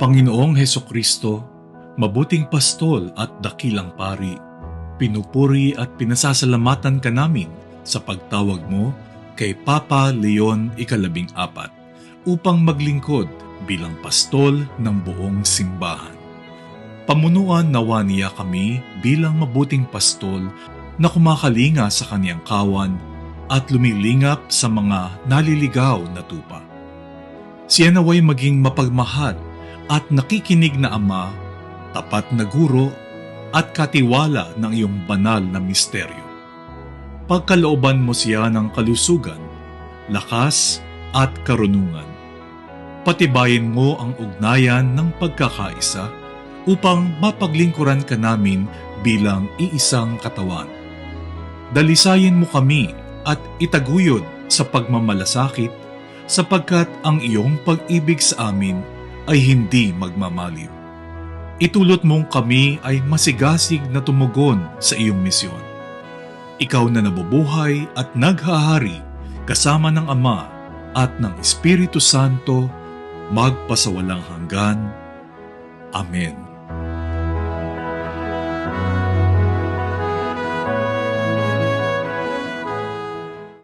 Panginoong Heso Kristo, mabuting pastol at dakilang pari, pinupuri at pinasasalamatan ka namin sa pagtawag mo kay Papa Leon Ikalabing Apat upang maglingkod bilang pastol ng buong simbahan. Pamunuan nawa niya kami bilang mabuting pastol na kumakalinga sa kaniyang kawan at lumilingap sa mga naliligaw na tupa. Siya naway maging mapagmahal at nakikinig na ama, tapat na guro at katiwala ng iyong banal na misteryo. Pagkalooban mo siya ng kalusugan, lakas at karunungan. Patibayin mo ang ugnayan ng pagkakaisa upang mapaglingkuran ka namin bilang iisang katawan. Dalisayin mo kami at itaguyod sa pagmamalasakit sapagkat ang iyong pag-ibig sa amin ay hindi magmamaliw. Itulot mong kami ay masigasig na tumugon sa iyong misyon. Ikaw na nabubuhay at naghahari kasama ng Ama at ng Espiritu Santo magpasawalang hanggan. Amen.